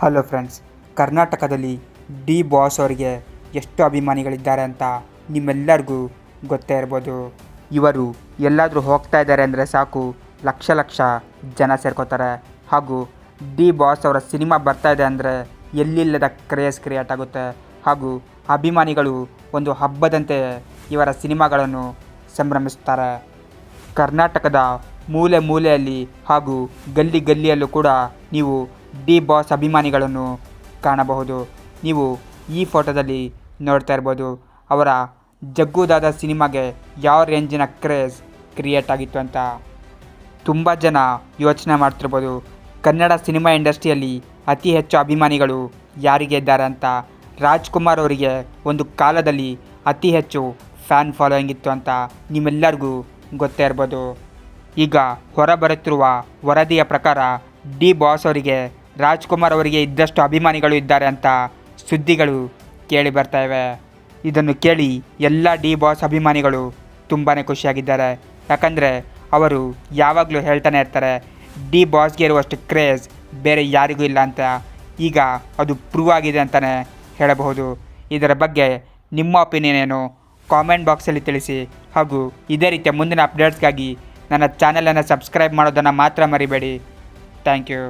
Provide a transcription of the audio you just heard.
Hello friends, ಕರ್ನಾಟಕದಲ್ಲಿ D boss ಅವರಿಗೆ ಎಷ್ಟು ಅಭಿಮಾನಿಗಳಿದ್ದಾರೆ ಅಂತ ನಿಮ್ಮೆಲ್ಲರಿಗೂ ಗೊತ್ತೇ ಇರ್ಬೋದು. ಇವರು ಎಲ್ಲಾದರೂ ಹೋಗ್ತಾ ಇದ್ದಾರೆ ಅಂದರೆ ಸಾಕು, ಲಕ್ಷ ಲಕ್ಷ ಜನ ಸೇರ್ಕೋತಾರೆ. ಹಾಗೂ ಡಿ ಬಾಸ್ ಅವರ ಸಿನಿಮಾ ಬರ್ತಾ ಇದೆ ಅಂದರೆ ಎಲ್ಲಿಲ್ಲದ ಕ್ರೇಜ್ ಕ್ರಿಯೇಟ್ ಆಗುತ್ತೆ. ಹಾಗೂ ಅಭಿಮಾನಿಗಳು ಒಂದು ಹಬ್ಬದಂತೆ ಇವರ ಸಿನಿಮಾಗಳನ್ನು ಸಂಭ್ರಮಿಸುತ್ತಾರೆ ಕರ್ನಾಟಕದ ಮೂಲೆ ಮೂಲೆಯಲ್ಲಿ ಹಾಗೂ ಗಲ್ಲಿ ಗಲ್ಲಿಯಲ್ಲೂ ಕೂಡ ನೀವು ಡಿ ಬಾಸ್ ಅಭಿಮಾನಿಗಳನ್ನು ಕಾಣಬಹುದು. ನೀವು ಈ ಫೋಟೋದಲ್ಲಿ ನೋಡ್ತಾ ಇರ್ಬೋದು, ಅವರ ಜಗ್ಗುದಾದ ಸಿನಿಮಾಗೆ ಯಾವ ರೇಂಜಿನ ಕ್ರೇಜ್ ಕ್ರಿಯೇಟ್ ಆಗಿತ್ತು ಅಂತ. ತುಂಬ ಜನ ಯೋಚನೆ ಮಾಡ್ತಿರ್ಬೋದು, ಕನ್ನಡ ಸಿನಿಮಾ ಇಂಡಸ್ಟ್ರಿಯಲ್ಲಿ ಅತಿ ಹೆಚ್ಚು ಅಭಿಮಾನಿಗಳು ಯಾರಿಗೆ ಇದ್ದಾರೆ ಅಂತ. ರಾಜ್ಕುಮಾರ್ ಅವರಿಗೆ ಒಂದು ಕಾಲದಲ್ಲಿ ಅತಿ ಹೆಚ್ಚು ಫ್ಯಾನ್ ಫಾಲೋಯಿಂಗ್ ಇತ್ತು ಅಂತ ನಿಮ್ಮೆಲ್ಲರಿಗೂ ಗೊತ್ತೇ ಇರ್ಬೋದು. ಈಗ ಹೊರಬರುತ್ತಿರುವ ವರದಿಯ ಪ್ರಕಾರ ಡಿ ಬಾಸ್ ಅವರಿಗೆ ರಾಜ್ಕುಮಾರ್ ಅವರಿಗೆ ಇದ್ದಷ್ಟು ಅಭಿಮಾನಿಗಳು ಇದ್ದಾರೆ ಅಂತ ಸುದ್ದಿಗಳು ಕೇಳಿ ಬರ್ತಾ ಇವೆ. ಇದನ್ನು ಕೇಳಿ ಎಲ್ಲ ಡಿ ಬಾಸ್ ಅಭಿಮಾನಿಗಳು ತುಂಬಾ ಖುಷಿಯಾಗಿದ್ದಾರೆ. ಯಾಕಂದರೆ ಅವರು ಯಾವಾಗಲೂ ಹೇಳ್ತಾನೆ ಇರ್ತಾರೆ, ಡಿ ಬಾಸ್ಗೆ ಇರುವಷ್ಟು ಕ್ರೇಜ್ ಬೇರೆ ಯಾರಿಗೂ ಇಲ್ಲ ಅಂತ. ಈಗ ಅದು ಪ್ರೂವ್ ಆಗಿದೆ ಅಂತಲೇ ಹೇಳಬಹುದು. ಇದರ ಬಗ್ಗೆ ನಿಮ್ಮ ಒಪಿನಿಯನ್ ಏನು? ಕಾಮೆಂಟ್ ಬಾಕ್ಸಲ್ಲಿ ತಿಳಿಸಿ. ಹಾಗೂ ಇದೇ ರೀತಿಯ ಮುಂದಿನ ಅಪ್ಡೇಟ್ಸ್ಗಾಗಿ ನನ್ನ ಚಾನಲನ್ನು ಸಬ್ಸ್ಕ್ರೈಬ್ ಮಾಡೋದನ್ನು ಮಾತ್ರ ಮರಿಬೇಡಿ. Thank you.